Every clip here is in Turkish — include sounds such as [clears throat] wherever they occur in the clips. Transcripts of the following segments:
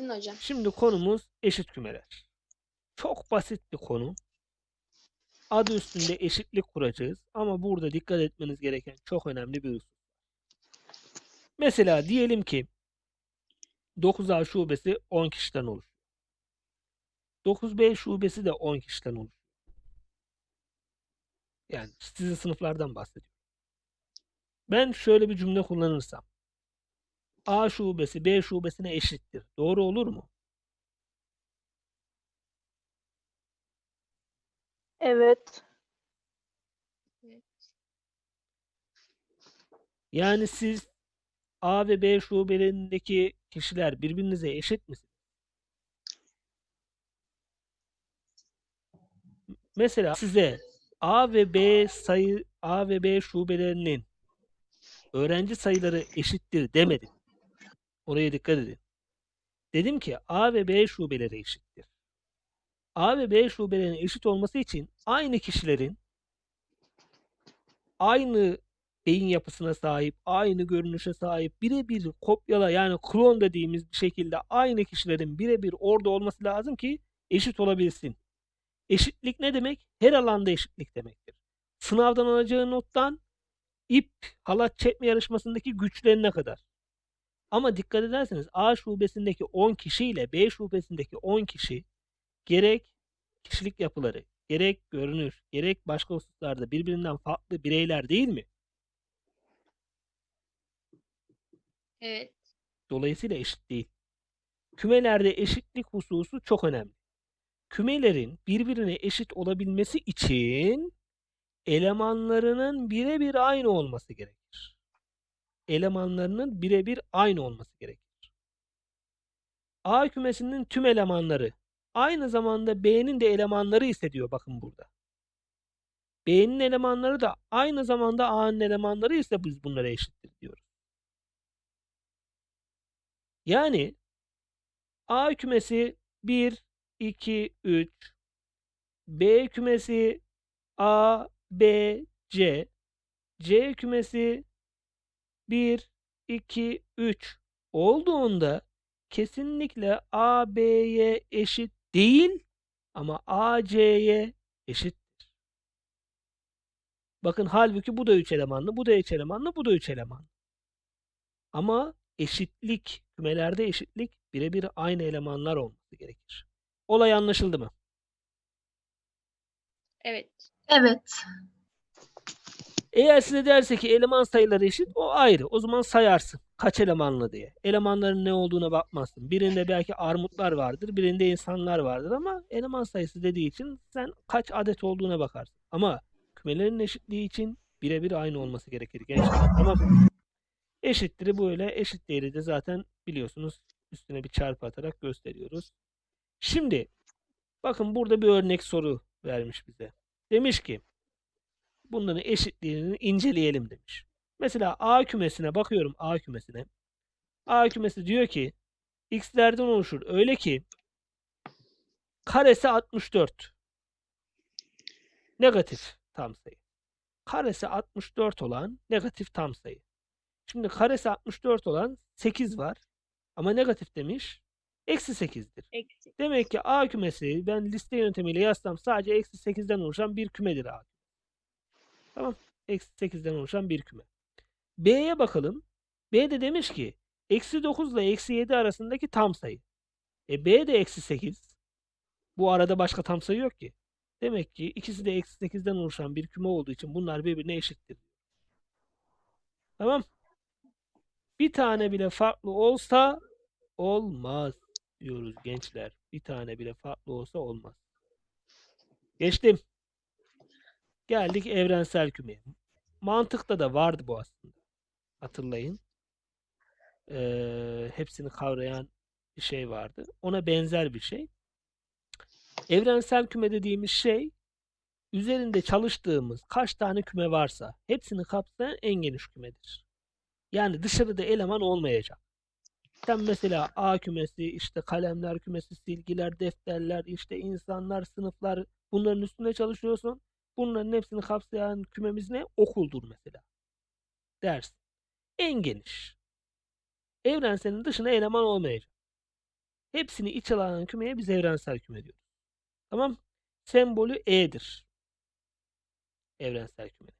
Nasrettin hocam. Şimdi konumuz eşit kümeler. Çok basit bir konu. Adı üstünde eşitlik kuracağız ama burada dikkat etmeniz gereken çok önemli bir husus. Mesela diyelim ki 9A şubesi 10 kişiden oluşuyor. 9B şubesi de 10 kişiden oluşuyor. Yani sizin sınıflardan bahsediyorum. Ben şöyle bir cümle kullanırsam A şubesi B şubesine eşittir. Doğru olur mu? Evet. Yani siz A ve B şubelerindeki kişiler birbirinize eşit misiniz? Mesela size A ve B sayı A ve B şubelerinin öğrenci sayıları eşittir demedim. Oraya dikkat edin. Dedim ki A ve B şubeleri eşittir. A ve B şubelerinin eşit olması için aynı kişilerin aynı beyin yapısına sahip, aynı görünüşe sahip, birebir kopyala yani klon dediğimiz şekilde aynı kişilerin birebir orada olması lazım ki eşit olabilsin. Eşitlik ne demek? Her alanda eşitlik demektir. Sınavdan alacağı nottan ip halat çekme yarışmasındaki güçlerine kadar. Ama dikkat ederseniz A şubesindeki 10 kişi ile B şubesindeki 10 kişi gerek kişilik yapıları, gerek görünüş, gerek başka hususlarda birbirinden farklı bireyler değil mi? Evet. Dolayısıyla eşit değil. Kümelerde eşitlik hususu çok önemli. Kümelerin birbirine eşit olabilmesi için elemanlarının birebir aynı olması gerekir. Elemanlarının birebir aynı olması gerekir. A kümesinin tüm elemanları aynı zamanda B'nin de elemanları ise diyor bakın burada. B'nin elemanları da aynı zamanda A'nın elemanları ise biz bunlara eşittir diyoruz. Yani A kümesi 1, 2, 3. B kümesi A, B, C. C kümesi 1, 2, 3 olduğunda kesinlikle A, B'ye eşit değil ama A, C'ye eşittir. Bakın halbuki bu da 3 elemanlı, bu da 3 elemanlı, bu da 3 elemanlı. Ama eşitlik, kümelerde eşitlik birebir aynı elemanlar olması gerekir. Olay anlaşıldı mı? Evet. Evet. Eğer size derse ki eleman sayıları eşit o ayrı. O zaman sayarsın. Kaç elemanlı diye. Elemanların ne olduğuna bakmazsın. Birinde belki armutlar vardır, birinde insanlar vardır ama eleman sayısı dediği için sen kaç adet olduğuna bakarsın. Ama kümelerin eşitliği için birebir aynı olması gerekir gençler. Tamam. Eşittir'i böyle eşit değeri de zaten biliyorsunuz üstüne bir çarpı atarak gösteriyoruz. Şimdi bakın burada bir örnek soru vermiş bize. Demiş ki bunların eşitliğini inceleyelim demiş. Mesela A kümesine bakıyorum A kümesine. A kümesi diyor ki x'lerden oluşur. Öyle ki karesi 64. Negatif tam sayı. Karesi 64 olan negatif tam sayı. Şimdi karesi 64 olan 8 var. Ama negatif demiş. Eksi 8'dir. Eksi. Demek ki A kümesi ben liste yöntemiyle yazsam sadece eksi 8'den oluşan bir kümedir A. Tamam. Eksi 8'den oluşan bir küme. B'ye bakalım. B de demiş ki eksi 9 ile eksi 7 arasındaki tam sayı. E B de eksi 8. Bu arada başka tam sayı yok ki. Demek ki ikisi de eksi 8'den oluşan bir küme olduğu için bunlar birbirine eşittir. Tamam. Bir tane bile farklı olsa olmaz diyoruz gençler. Bir tane bile farklı olsa olmaz. Geçtim. Geldik evrensel kümeye. Mantıkta da vardı bu aslında. Hatırlayın. Ee, hepsini kavrayan bir şey vardı. Ona benzer bir şey. Evrensel küme dediğimiz şey üzerinde çalıştığımız kaç tane küme varsa hepsini kapsayan en geniş kümedir. Yani dışarıda eleman olmayacak. Sen mesela A kümesi, işte kalemler kümesi, silgiler, defterler, işte insanlar, sınıflar bunların üstünde çalışıyorsun. Bunların hepsini kapsayan kümemiz ne? Okuldur mesela. Ders. En geniş. Evrenselin dışına eleman olmayacak. Hepsini içe alan kümeye biz evrensel küme diyoruz. Tamam? Sembolü E'dir. Evrensel küme.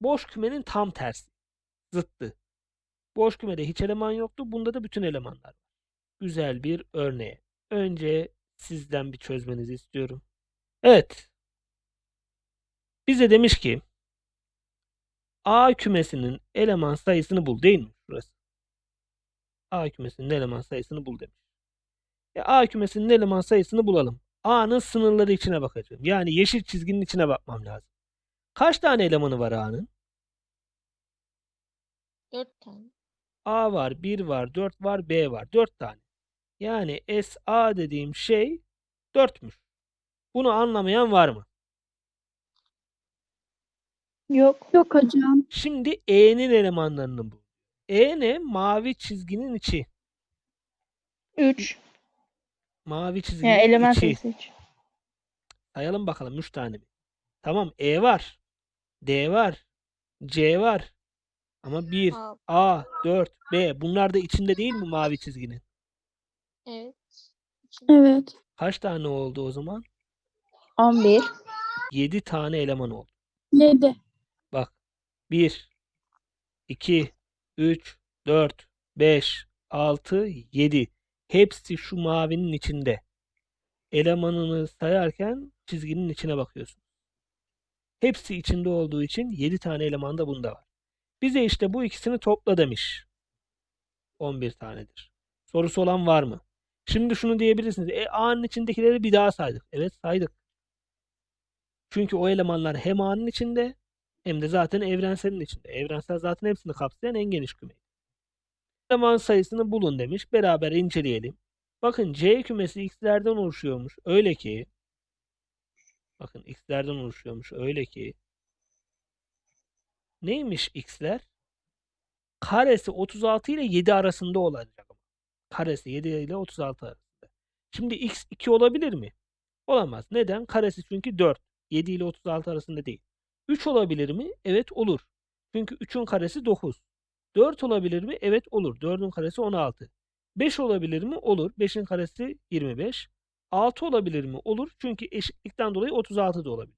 Boş kümenin tam tersi. Zıttı. Boş kümede hiç eleman yoktu. Bunda da bütün elemanlar. Güzel bir örneğe. Önce sizden bir çözmenizi istiyorum. Evet. Bize demiş ki A kümesinin eleman sayısını bul değil mi? Burası. A kümesinin eleman sayısını bul demiş. E, A kümesinin eleman sayısını bulalım. A'nın sınırları içine bakacağım. Yani yeşil çizginin içine bakmam lazım. Kaç tane elemanı var A'nın? 4 tane. A var, 1 var, 4 var, B var. 4 tane. Yani SA dediğim şey 4'müş. Bunu anlamayan var mı? Yok. Yok hocam. Şimdi E'nin elemanlarını bul. E ne? Mavi çizginin içi. 3. Mavi çizginin Yani element içi. sayısı 3. Sayalım bakalım 3 tane mi? Tamam E var. D var. C var. Ama 1, Al. A, 4, B bunlar da içinde değil mi mavi çizginin? Evet. İçinde. Evet. Kaç tane oldu o zaman? 11. 7 tane eleman oldu. 7. Bak. 1, 2, 3, 4, 5, 6, 7. Hepsi şu mavinin içinde. Elemanını sayarken çizginin içine bakıyorsun. Hepsi içinde olduğu için 7 tane eleman da bunda var. Bize işte bu ikisini topla demiş. 11 tanedir. Sorusu olan var mı? Şimdi şunu diyebilirsiniz. E A'nın içindekileri bir daha saydık. Evet saydık. Çünkü o elemanlar hem A'nın içinde hem de zaten evrenselin içinde. Evrensel zaten hepsini kapsayan en geniş küme. Eleman sayısını bulun demiş. Beraber inceleyelim. Bakın C kümesi x'lerden oluşuyormuş. Öyle ki bakın x'lerden oluşuyormuş. Öyle ki neymiş x'ler? Karesi 36 ile 7 arasında olacak. Karesi 7 ile 36 arasında. Şimdi x 2 olabilir mi? Olamaz. Neden? Karesi çünkü 4. 7 ile 36 arasında değil. 3 olabilir mi? Evet olur. Çünkü 3'ün karesi 9. 4 olabilir mi? Evet olur. 4'ün karesi 16. 5 olabilir mi? Olur. 5'in karesi 25. 6 olabilir mi? Olur. Çünkü eşitlikten dolayı 36 da olabilir.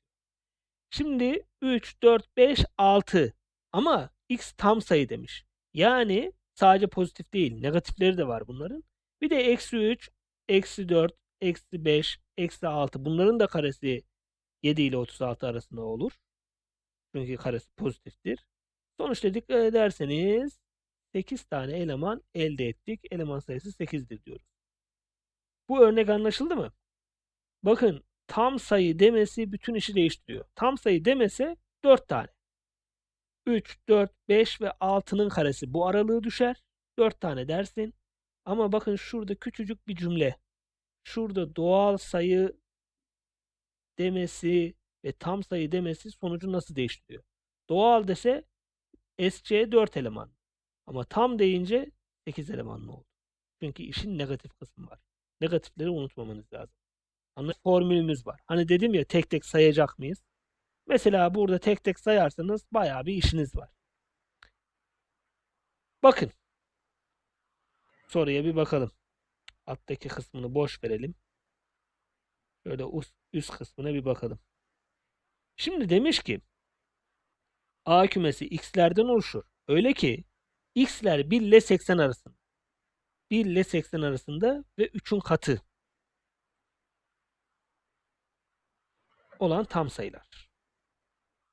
Şimdi 3, 4, 5, 6. Ama x tam sayı demiş. Yani sadece pozitif değil. Negatifleri de var bunların. Bir de eksi 3, eksi 4, eksi 5, eksi 6. Bunların da karesi 7 ile 36 arasında olur. Çünkü karesi pozitiftir. Sonuçta dikkat ederseniz 8 tane eleman elde ettik. Eleman sayısı 8'dir diyoruz. Bu örnek anlaşıldı mı? Bakın tam sayı demesi bütün işi değiştiriyor. Tam sayı demese 4 tane. 3, 4, 5 ve 6'nın karesi bu aralığı düşer. 4 tane dersin. Ama bakın şurada küçücük bir cümle. Şurada doğal sayı demesi ve tam sayı demesi sonucu nasıl değiştiriyor? Doğal dese SC 4 eleman. Ama tam deyince 8 elemanlı oldu. Çünkü işin negatif kısmı var. Negatifleri unutmamanız lazım. Anladın? Formülümüz var. Hani dedim ya tek tek sayacak mıyız? Mesela burada tek tek sayarsanız bayağı bir işiniz var. Bakın. Soruya bir bakalım. Alttaki kısmını boş verelim. Şöyle üst, üst kısmına bir bakalım. Şimdi demiş ki A kümesi x'lerden oluşur. Öyle ki x'ler 1 ile 80 arasında. 1 ile 80 arasında ve 3'ün katı olan tam sayılar.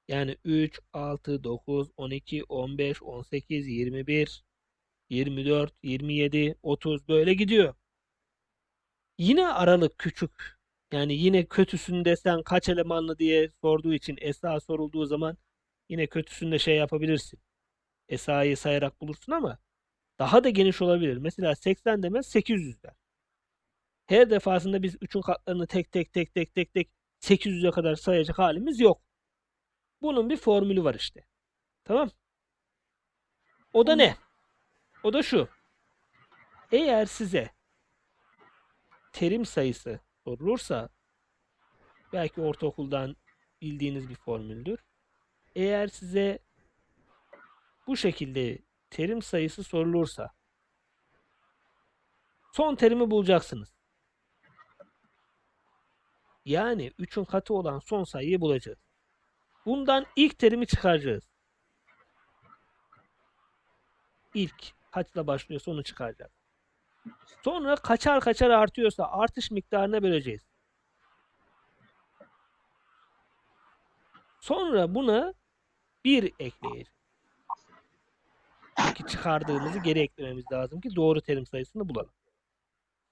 Yani 3, 6, 9, 12, 15, 18, 21, 24, 27, 30 böyle gidiyor. Yine aralık küçük. Yani yine kötüsün desen kaç elemanlı diye sorduğu için SA sorulduğu zaman yine kötüsünde şey yapabilirsin. SA'yı sayarak bulursun ama daha da geniş olabilir. Mesela 80 demez 800 der. Her defasında biz 3'ün katlarını tek tek tek tek tek tek 800'e kadar sayacak halimiz yok. Bunun bir formülü var işte. Tamam? O da ne? O da şu. Eğer size terim sayısı sorulursa belki ortaokuldan bildiğiniz bir formüldür. Eğer size bu şekilde terim sayısı sorulursa Son terimi bulacaksınız. Yani 3'ün katı olan son sayıyı bulacağız. Bundan ilk terimi çıkaracağız. İlk kaçla başlıyorsa onu çıkaracağız. Sonra kaçar kaçar artıyorsa artış miktarına böleceğiz. Sonra buna 1 ekleyeceğiz. Çünkü çıkardığımızı geri eklememiz lazım ki doğru terim sayısını bulalım.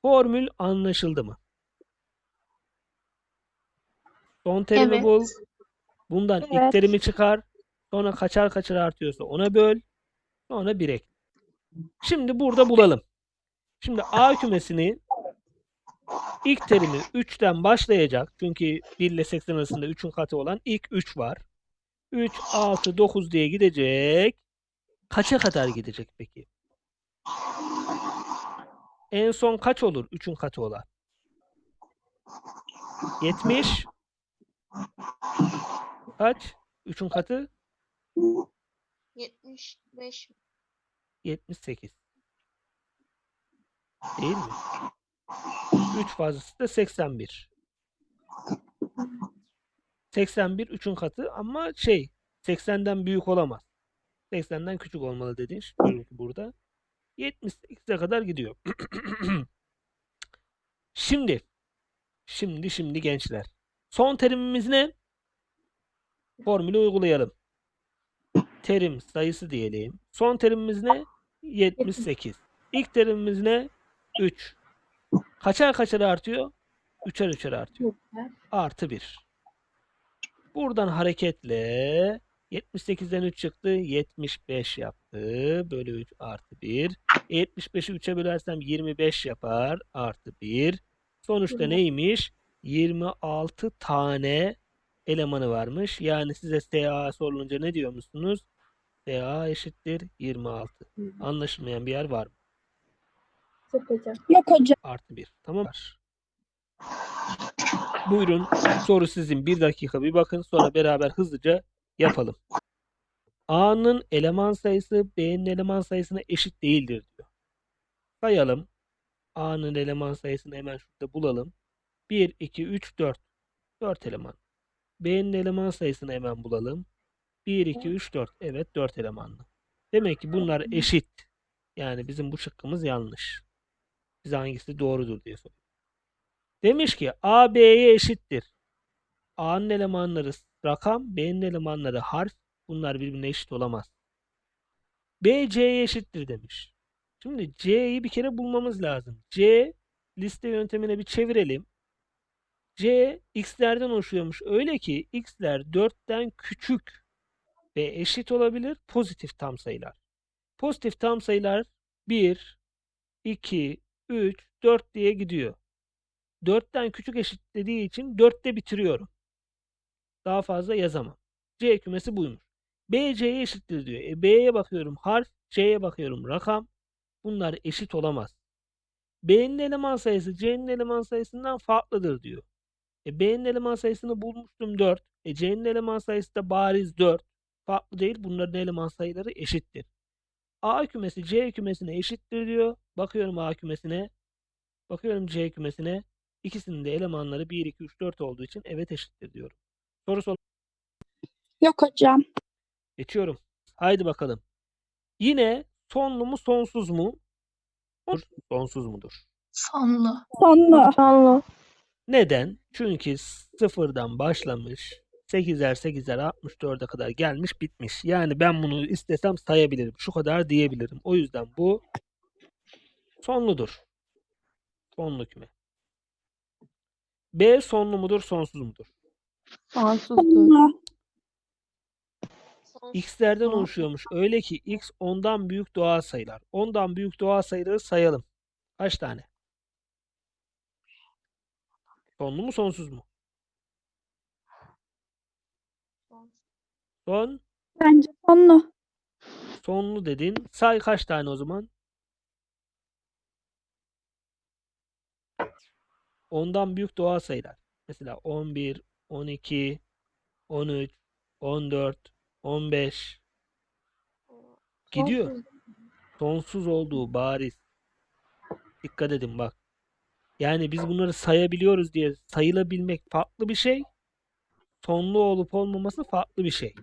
Formül anlaşıldı mı? Son terimi Evet. bul. Bundan ilk Evet. terimi çıkar. Sonra kaçar kaçar artıyorsa ona böl. Sonra 1 ekle. Şimdi burada bulalım. Şimdi A kümesini ilk terimi 3'ten başlayacak. Çünkü 1 ile 80 arasında 3'ün katı olan ilk 3 var. 3, 6, 9 diye gidecek. Kaça kadar gidecek peki? En son kaç olur 3'ün katı olan? 70. Kaç? 3'ün katı 75 mi? 78. Değil mi? 3 fazlası da 81. 81 3'ün katı ama şey 80'den büyük olamaz. 80'den küçük olmalı dediğin şey burada. 78'e kadar gidiyor. [clears throat] Şimdi şimdi şimdi gençler. Son terimimiz ne? Formülü uygulayalım. Terim sayısı diyelim. Son terimimiz ne? 78. İlk terimimiz ne? 3. Kaçar kaçar artıyor? Üçer üçer artıyor. Artı 1. Buradan hareketle 78'den 3 çıktı. 75 yaptı. Bölü 3 artı 1. 75'i 3'e bölersem 25 yapar. Artı 1. Sonuçta neymiş? 26 tane elemanı varmış. Yani size SA sorulunca ne diyor musunuz? SA eşittir 26. Anlaşılmayan bir yer var mı? Yok hocam. Artı 1. Tamam? Buyurun. Soru sizin. Bir dakika bir bakın. Sonra beraber hızlıca yapalım. A'nın eleman sayısı B'nin eleman sayısına eşit değildir diyor. Sayalım. A'nın eleman sayısını hemen şurada bulalım. 1, 2, 3, 4. 4 eleman. B'nin eleman sayısını hemen bulalım. 1, 2, 3, 4. Evet 4 elemanlı. Demek ki bunlar eşit. Yani bizim bu şıkkımız yanlış. Bize hangisi doğrudur diye soruyor. Demiş ki A B'ye eşittir. A'nın elemanları rakam, B'nin elemanları harf. Bunlar birbirine eşit olamaz. B C'ye eşittir demiş. Şimdi C'yi bir kere bulmamız lazım. C liste yöntemine bir çevirelim. C x'lerden oluşuyormuş. Öyle ki x'ler 4'ten küçük ve eşit olabilir pozitif tam sayılar. Pozitif tam sayılar 1, 2, 3, 4 diye gidiyor. 4'ten küçük eşitlediği için 4'te bitiriyorum. Daha fazla yazamam. C kümesi buymuş. B C'ye eşittir diyor. E, B'ye bakıyorum harf, C'ye bakıyorum rakam. Bunlar eşit olamaz. B'nin eleman sayısı C'nin eleman sayısından farklıdır diyor. E, B'nin eleman sayısını bulmuştum 4. E, C'nin eleman sayısı da bariz 4. Farklı değil. Bunların eleman sayıları eşittir. A kümesi C kümesine eşittir diyor. Bakıyorum A kümesine. Bakıyorum C kümesine. İkisinin de elemanları 1, 2, 3, 4 olduğu için evet eşittir diyorum. Soru sor. Yok hocam. Geçiyorum. Haydi bakalım. Yine sonlu mu sonsuz mu? Sonsuz mudur? Sonlu. Sonlu. Sonlu. Neden? Çünkü sıfırdan başlamış. 8'er 8'er 64'e kadar gelmiş bitmiş. Yani ben bunu istesem sayabilirim. Şu kadar diyebilirim. O yüzden bu sonludur. Sonlu küme. B sonlu mudur sonsuz mudur? Sonlu. Sonsuz. X'lerden oluşuyormuş. Öyle ki X ondan büyük doğal sayılar. Ondan büyük doğal sayıları sayalım. Kaç tane? Sonlu mu sonsuz mu? Son. Bence sonlu. Sonlu dedin. Say kaç tane o zaman? Ondan büyük doğal sayılar. Mesela 11, 12, 13, 14, 15 gidiyor. Sonsuz. Sonsuz olduğu bariz. Dikkat edin bak. Yani biz bunları sayabiliyoruz diye sayılabilmek farklı bir şey. Sonlu olup olmaması farklı bir şey.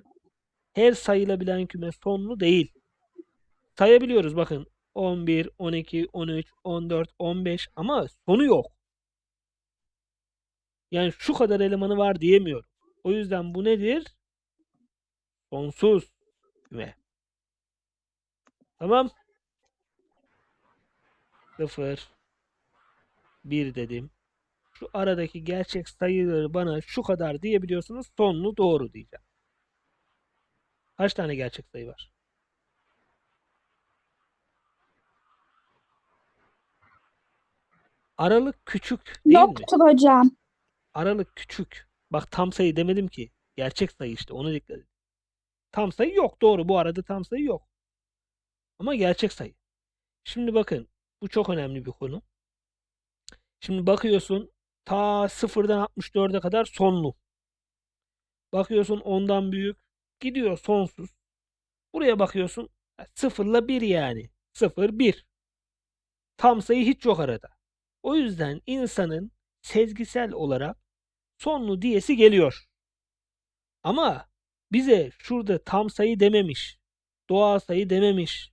Her sayılabilen küme sonlu değil. Sayabiliyoruz bakın. 11, 12, 13, 14, 15 ama sonu yok. Yani şu kadar elemanı var diyemiyorum. O yüzden bu nedir? Sonsuz küme. Tamam. 0 1 dedim. Şu aradaki gerçek sayıları bana şu kadar diyebiliyorsanız sonlu doğru diyeceğim. Kaç tane gerçek sayı var? Aralık küçük değil mi? Yoktur hocam. Aralık küçük. Bak tam sayı demedim ki. Gerçek sayı işte ona dikkat edin. Tam sayı yok doğru bu arada tam sayı yok. Ama gerçek sayı. Şimdi bakın bu çok önemli bir konu. Şimdi bakıyorsun ta sıfırdan 64'e kadar sonlu. Bakıyorsun ondan büyük gidiyor sonsuz. Buraya bakıyorsun sıfırla 1 yani. 0 1. Tam sayı hiç yok arada. O yüzden insanın sezgisel olarak sonlu diyesi geliyor. Ama bize şurada tam sayı dememiş. Doğal sayı dememiş.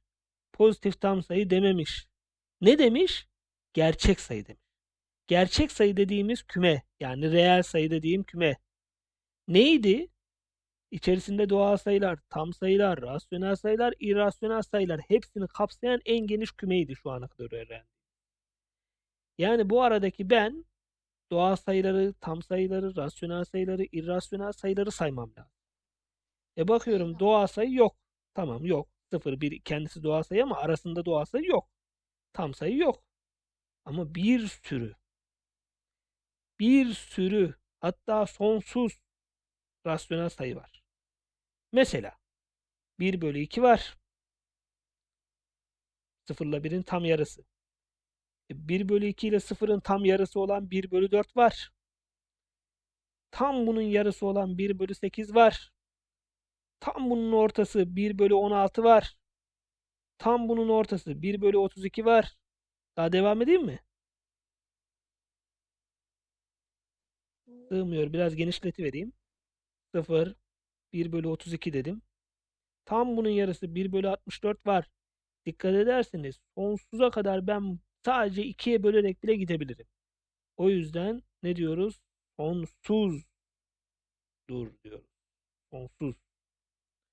Pozitif tam sayı dememiş. Ne demiş? Gerçek sayı demiş. Gerçek sayı dediğimiz küme yani reel sayı dediğim küme neydi? İçerisinde doğal sayılar, tam sayılar, rasyonel sayılar, irrasyonel sayılar hepsini kapsayan en geniş kümeydi şu ana kadar öğrendiğim. Yani bu aradaki ben doğal sayıları, tam sayıları, rasyonel sayıları, irrasyonel sayıları saymam lazım. E bakıyorum doğal sayı yok. Tamam yok. 0, 1 kendisi doğal sayı ama arasında doğal sayı yok. Tam sayı yok. Ama bir sürü bir sürü hatta sonsuz rasyonel sayı var. Mesela 1 bölü 2 var. 0 ile 1'in tam yarısı. 1 bölü 2 ile 0'ın tam yarısı olan 1 bölü 4 var. Tam bunun yarısı olan 1 bölü 8 var. Tam bunun ortası 1 bölü 16 var. Tam bunun ortası 1 bölü 32 var. Daha devam edeyim mi? Sığmıyor. Biraz genişletivereyim. 0, 1 bölü 32 dedim. Tam bunun yarısı 1 bölü 64 var. Dikkat ederseniz sonsuza kadar ben sadece 2'ye bölerek bile gidebilirim. O yüzden ne diyoruz? Sonsuzdur diyoruz. Sonsuz.